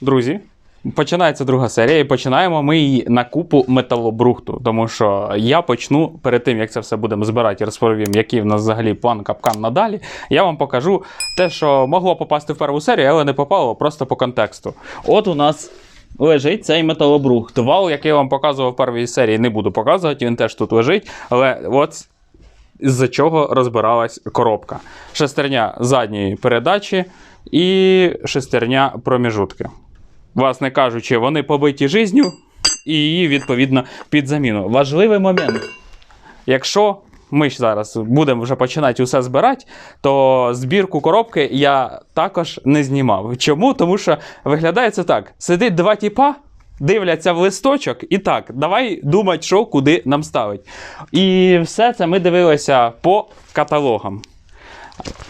друзі, починається друга серія, і починаємо ми її на купу металобрухту. Тому що я почну перед тим, як це все будемо збирати, розповім, який в нас взагалі план капкан надалі. Я вам покажу те, що могло попасти в першу серію, але не попало просто по контексту. От у нас. Лежить цей металобрухт. Вал, який я вам показував в першій серії, не буду показувати, він теж тут лежить. Але от з-за чого розбиралась коробка. Шестерня задньої передачі і шестерня проміжутки. Власне кажучи, вони побиті жизнью і її, відповідно, під заміну. Важливий момент. Якщо ми ж зараз будемо вже починати усе збирати, то збірку коробки я також не знімав. Чому? Тому що виглядає це так: сидить два тіпа. Дивляться в листочок, і так, давай думати, що куди нам ставить. І все це ми дивилися по каталогам.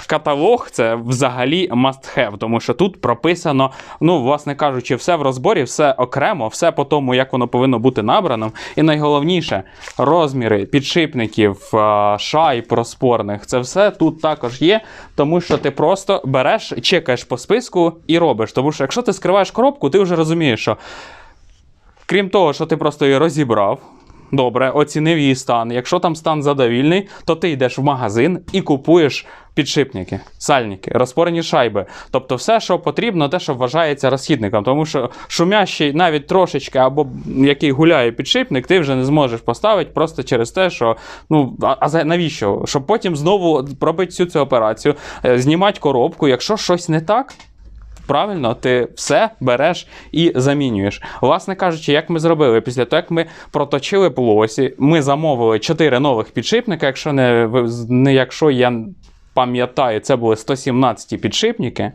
Каталог це взагалі must have, тому що тут прописано, ну, власне кажучи, все в розборі, все окремо, все по тому, як воно повинно бути набрано. І найголовніше, розміри підшипників, а, шайб розпорних, це все тут також є, тому що ти просто береш, чекаєш по списку і робиш. Тому що якщо ти скриваєш коробку, ти вже розумієш, що крім того, що ти просто її розібрав. Добре, оцінив її стан. Якщо там стан задовільний, то ти йдеш в магазин і купуєш підшипники, сальники, розпорені шайби. Тобто все, що потрібно, те, що вважається розхідником. Тому що шумящий навіть трошечки або який гуляє підшипник, ти вже не зможеш поставити просто через те, що ну а, навіщо? Щоб потім знову пробити всю цю операцію, е, знімати коробку. Якщо щось не так, Правильно, ти все береш і замінюєш. Власне кажучи, як ми зробили, після того, як ми проточили полосі, ми замовили 4 нових підшипника. Якщо не, не якщо я пам'ятаю, це були 117 підшипники.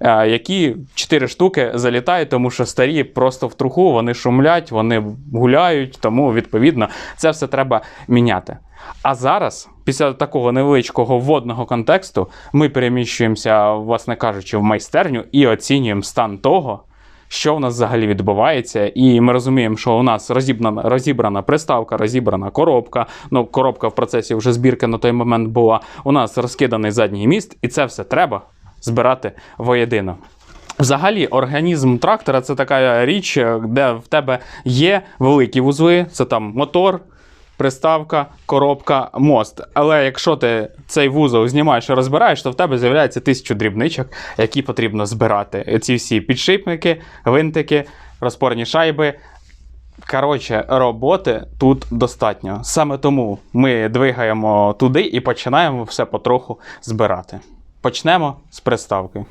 е, Які 4 штуки залітають, тому що старі просто в труху, вони шумлять, вони гуляють, тому відповідно це все треба міняти. А зараз, після такого невеличкого вводного контексту, ми переміщуємося, власне кажучи, в майстерню і оцінюємо стан того, що в нас взагалі відбувається. І ми розуміємо, що у нас розібрана, розібрана приставка, розібрана коробка. Ну, коробка в процесі вже збірки на той момент була. У нас розкиданий задній міст, і це все треба збирати воєдино. Взагалі, організм трактора це така річ, де в тебе є великі вузли, це там мотор, приставка, коробка, мост. Але якщо ти цей вузол знімаєш і розбираєш, то в тебе з'являється тисячу дрібничок, які потрібно збирати. Ці всі підшипники, гвинтики, розпорні шайби. Коротше, роботи тут достатньо. Саме тому ми двигаємо туди і починаємо все потроху збирати. Почнемо з приставки.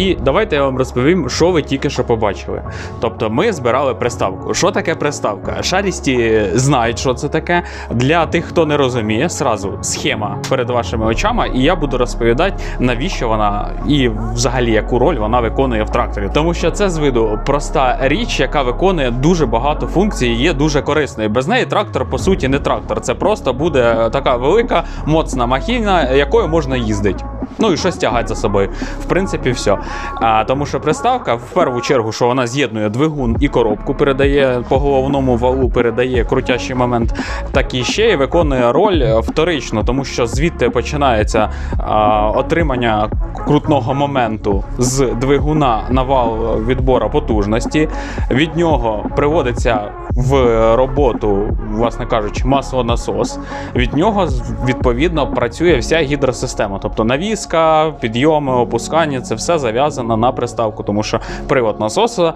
І давайте я вам розповім, що ви тільки що побачили. Тобто, ми збирали приставку. Що таке приставка? Шарісті знають, що це таке. Для тих, хто не розуміє, сразу схема перед вашими очами, і я буду розповідати, навіщо вона і взагалі яку роль вона виконує в тракторі. Тому що це з виду проста річ, яка виконує дуже багато функцій, і є дуже корисною. Без неї трактор, по суті, не трактор. Це просто буде така велика моцна махіна, якою можна їздити. Ну і щось тягати за собою. В принципі, все. А, тому що приставка, в першу чергу, що вона з'єднує двигун і коробку, передає по головному валу, передає крутящий момент, так і ще й виконує роль вторично, тому що звідти починається а, отримання крутного моменту з двигуна на вал відбора потужності. Від нього приводиться в роботу, власне кажучи, маслонасос, від нього відповідно працює вся гідросистема. Тобто навіска, підйоми, опускання це все зав'язано на приставку, тому що привод насоса,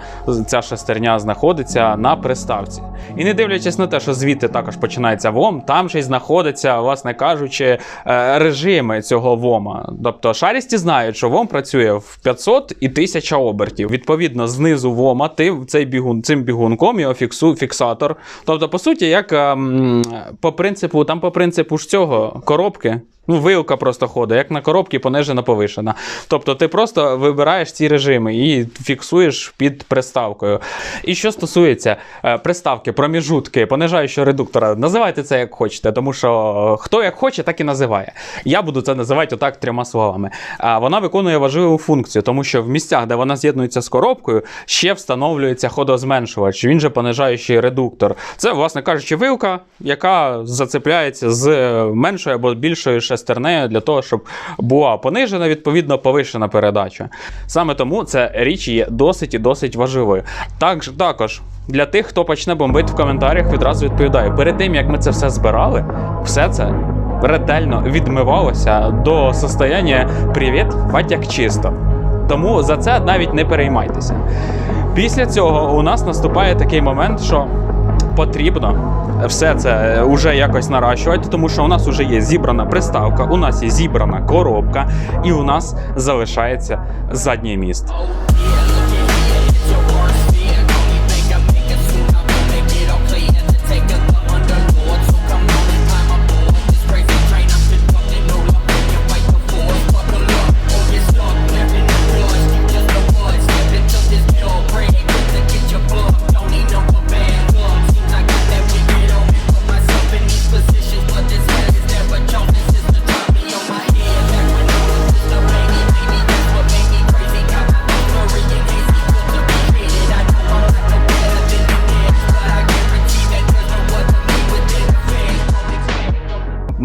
ця шестерня знаходиться на приставці. І не дивлячись на те, що звідти також починається ВОМ, там ще й знаходиться, власне кажучи, е, режими цього ВОМа. Тобто шарісті знають, що ВОМ працює в 500 і 1000 обертів. Відповідно, знизу ВОМа ти цей бігун, цим бігунком його фіксу, фіксатор. Тобто, по суті, як ем, по принципу, там по принципу ж цього коробки. Ну, вилка просто ходить, як на коробці понижена повишена. Тобто ти просто вибираєш ці режими і фіксуєш під приставкою. І що стосується е, приставки, проміжутки, понижаючого редуктора, називайте це як хочете, тому що хто як хоче, так і називає. Я буду це називати отак трьома словами. Вона виконує важливу функцію, тому що в місцях, де вона з'єднується з коробкою, ще встановлюється ходозменшувач. Він же понижаючий редуктор. Це, власне кажучи, вилка, яка зацепляється з е, меншою або більшою шестернею для того, щоб була понижена, відповідно, повишена передача. Саме тому ця річ є досить і досить важливою. Так, також для тих, хто почне бомбити в коментарях, відразу відповідаю. Перед тим як ми це все збирали, все це ретельно відмивалося до состояння «Привіт, фать як чисто. Тому за це навіть не переймайтеся. Після цього у нас наступає такий момент, що потрібно все це вже якось наращувати, тому що у нас вже є зібрана приставка, у нас є зібрана коробка, і у нас залишається задній міст.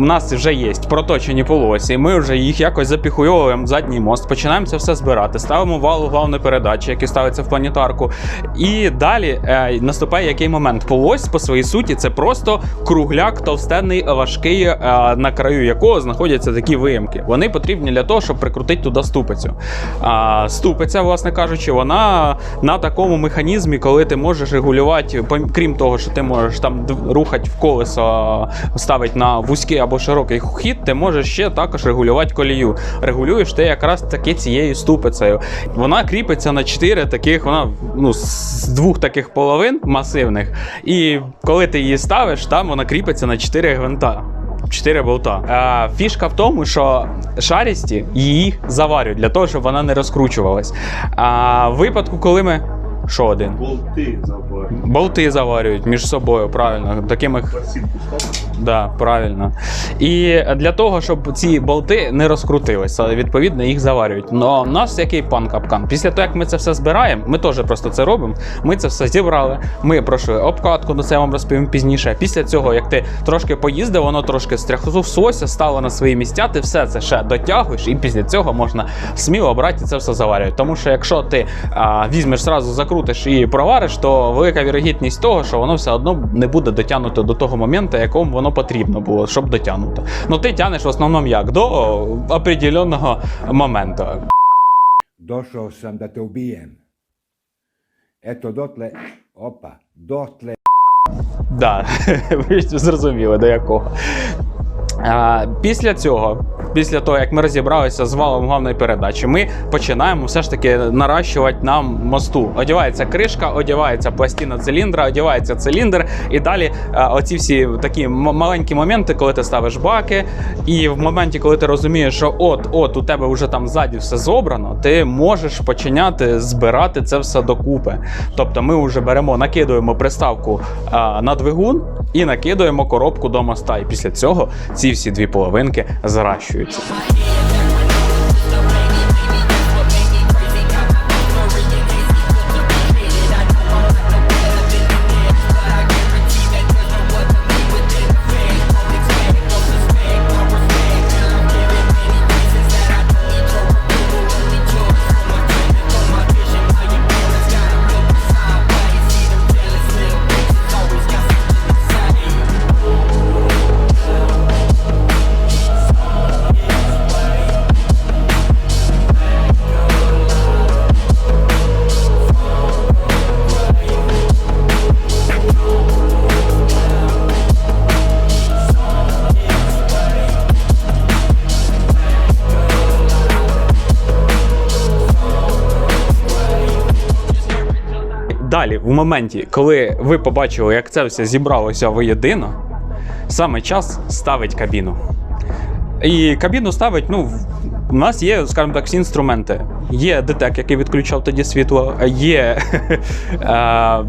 Нас вже є проточені полосі, ми вже їх якось запіхуйовуємо в задній мост, починаємо це все збирати, ставимо вал главної передачі, який ставиться в планетарку. І далі е, наступає який момент. Полось по своїй суті це просто кругляк товстенний, важкий, е, на краю якого знаходяться такі виямки. Вони потрібні для того, щоб прикрутити туди ступицю. А ступиця, власне кажучи, вона на такому механізмі, коли ти можеш регулювати, крім того, що ти можеш там рухати в колесо, ставити на вузький або широкий хід, ти можеш ще також регулювати колію. Регулюєш ти якраз таки цією ступицею. Вона кріпиться на чотири таких, вона ну, з двох таких половин масивних. І коли ти її ставиш, там вона кріпиться на чотири гвинта. Чотири болта. А, фішка в тому, що шарісті її заварюють для того, щоб вона не розкручувалась. А в випадку, коли ми. Що один? Болти забавили. Болти заварюють між собою, правильно. Такими. Да, правильно. І для того, щоб ці болти не розкрутилися, відповідно, їх заварюють. Но у нас який пан капкан? Після того, як ми це все збираємо, ми теж просто це робимо. Ми це все зібрали. Ми пройшли обкатку, на це я вам розповім пізніше. Після цього, як ти трошки поїздив, воно трошки стряхнувся, стало на свої місця, ти все це ще дотягуєш, і після цього можна сміло брати і це все заварювати. Тому що якщо ти а, візьмеш зразу закрутиш і провариш, то велика вірогідність того, що воно все одно не буде дотягнуто до того моменту, якому воно потрібно було, щоб дотягнути. Ну ти тянеш в основному як до определеного моменту. Došao sam da te ubijem. Eto dotle, opa, dotle Да, ви зрозуміли до якого. А, після цього, після того, як ми розібралися з валом главної передачі, ми починаємо все ж таки наращувати нам мосту. Одягається кришка, одягається пластина циліндра, одягається циліндр, і далі а, оці всі такі маленькі моменти, коли ти ставиш баки, і в моменті, коли ти розумієш, що от, от у тебе вже там ззаді все зобрано, ти можеш починяти збирати це все докупи. Тобто ми вже беремо, накидуємо приставку а, на двигун і накидуємо коробку до моста. І після цього ці всі дві половинки future. Далі, в моменті, коли ви побачили, як це все зібралося воєдино, саме час ставить кабіну. І кабіну ставить, ну, у нас є, скажімо так, всі інструменти. Є детек, який відключав тоді світло, є е,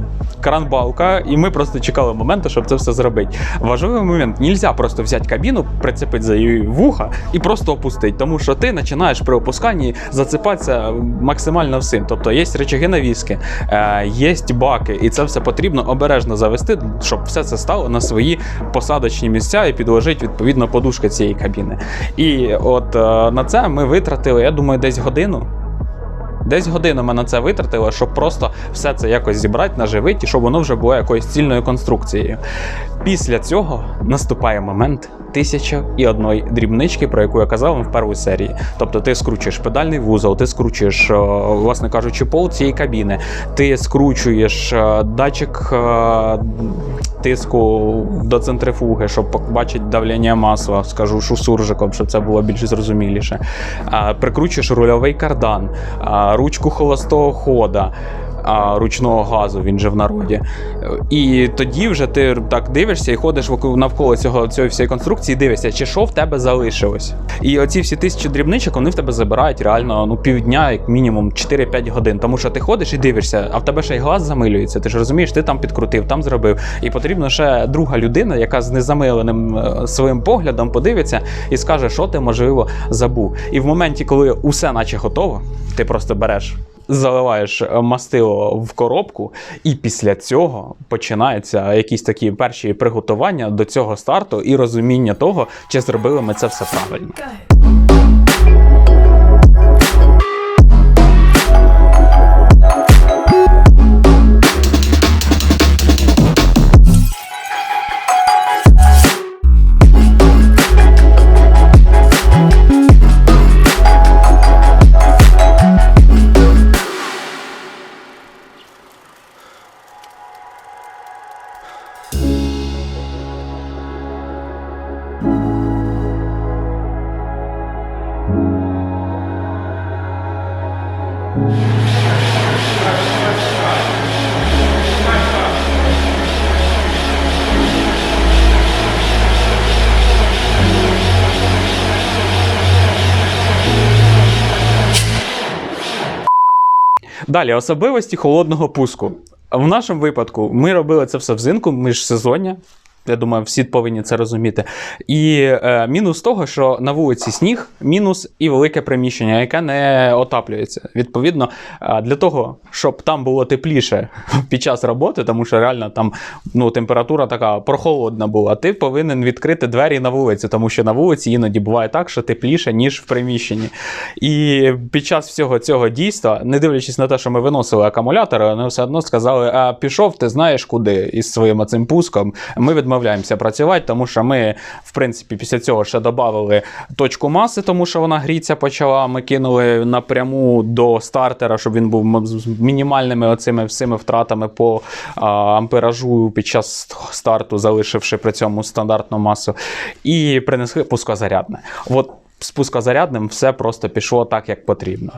кранбалка, і ми просто чекали моменту, щоб це все зробити. Важливий момент: нельзя просто взяти кабіну, прицепити за її вуха і просто опустити, тому що ти починаєш при опусканні зацепатися максимально всім. Тобто є речаги навіски, е, є баки, і це все потрібно обережно завести, щоб все це стало на свої посадочні місця і підложити відповідно подушки цієї кабіни. І от е, на це ми витратили, я думаю, десь годину. Десь годину ми на це витратили, щоб просто все це якось зібрати, наживити, щоб воно вже було якоюсь цільною конструкцією. Після цього наступає момент тисяча і одної дрібнички, про яку я казав вам в першій серії. Тобто ти скручуєш педальний вузол, ти скручуєш, е, власне кажучи, пол цієї кабіни, ти скручуєш е, датчик е, тиску до центрифуги, щоб побачити давлення масла, скажу шу суржиком, щоб це було більш зрозуміліше. Прикручуєш рульовий кардан, ручку холостого хода. А, Ручного газу, він же в народі. І тоді вже ти так дивишся і ходиш навколо цього цієї всієї конструкції, і дивишся, чи що в тебе залишилось. І оці всі тисячі дрібничок вони в тебе забирають реально ну півдня, як мінімум 4-5 годин. Тому що ти ходиш і дивишся, а в тебе ще й глаз замилюється. Ти ж розумієш, ти там підкрутив, там зробив. І потрібно ще друга людина, яка з незамиленим е, своїм поглядом подивиться і скаже, що ти можливо забув. І в моменті, коли усе наче готово, ти просто береш. Заливаєш мастило в коробку, і після цього починаються якісь такі перші приготування до цього старту і розуміння того, чи зробили ми це все правильно. Далі особливості холодного пуску. В нашому випадку ми робили це все взимку, міжсезоння. Я думаю, всі повинні це розуміти. І е, мінус того, що на вулиці сніг, мінус і велике приміщення, яке не отаплюється. Відповідно, е, для того, щоб там було тепліше під час роботи, тому що реально там ну, температура така прохолодна була, ти повинен відкрити двері на вулиці, тому що на вулиці іноді буває так, що тепліше, ніж в приміщенні. І під час всього цього дійства, не дивлячись на те, що ми виносили акумулятори, вони все одно сказали: а пішов, ти знаєш куди із своїм цим пуском. Ми відмовляємося працювати, тому що ми, в принципі, після цього ще додали точку маси, тому що вона гріться почала. Ми кинули напряму до стартера, щоб він був з мінімальними оцими всіми втратами по амперажу під час старту, залишивши при цьому стандартну масу, і принесли пускозарядне. От з пускозарядним все просто пішло так, як потрібно.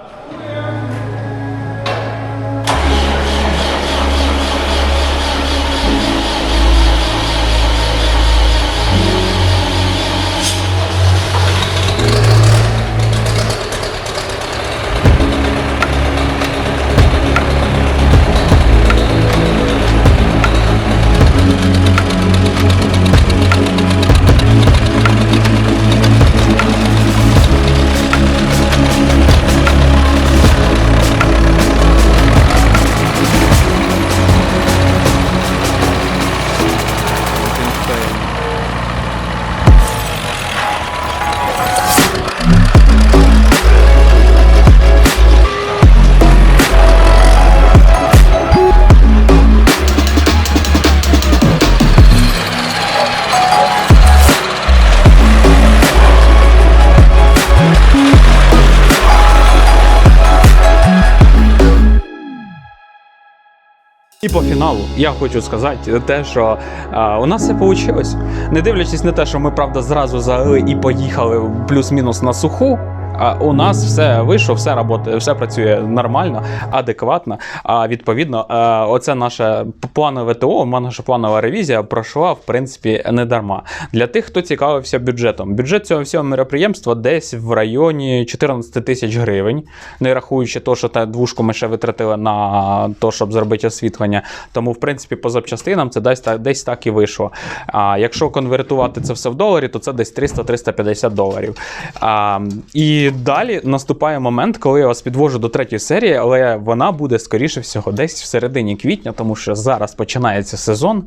Фіналу я хочу сказати те, що а, у нас все вийшло. Не дивлячись на те, що ми правда зразу залили і поїхали плюс-мінус на суху. А у нас все вийшло, все роботи, все працює нормально, адекватно. А відповідно, е, оце наше планове ТО, наша планова ревізія пройшла в принципі не дарма. Для тих, хто цікавився бюджетом. Бюджет цього всього мероприємства десь в районі 14 тисяч гривень, не рахуючи то, що та двушку ми ще витратили на те, щоб зробити освітлення. Тому, в принципі, по запчастинам це десь, та- десь так і вийшло. А якщо конвертувати це все в доларі, то це десь 300-350 доларів. А, і далі наступає момент, коли я вас підвожу до третьої серії, але вона буде, скоріше всього, десь в середині квітня, тому що зараз починається сезон.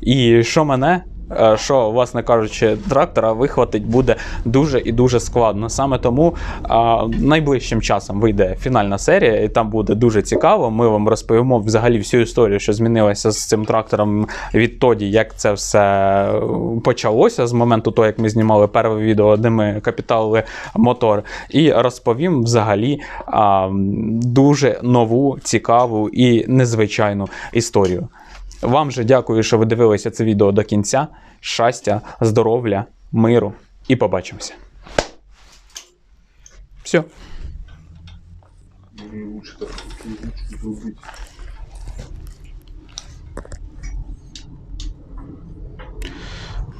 І що мене що, власне кажучи, трактора вихватить буде дуже і дуже складно. Саме тому найближчим часом вийде фінальна серія, і там буде дуже цікаво. Ми вам розповімо взагалі всю історію, що змінилося з цим трактором відтоді, як це все е, почалося з моменту того, як ми знімали перше відео, де ми капіталили мотор, і розповім взагалі дуже нову, цікаву і незвичайну історію. Вам же дякую, що ви дивилися це відео до кінця. Щастя, здоров'я, миру і побачимося. Все.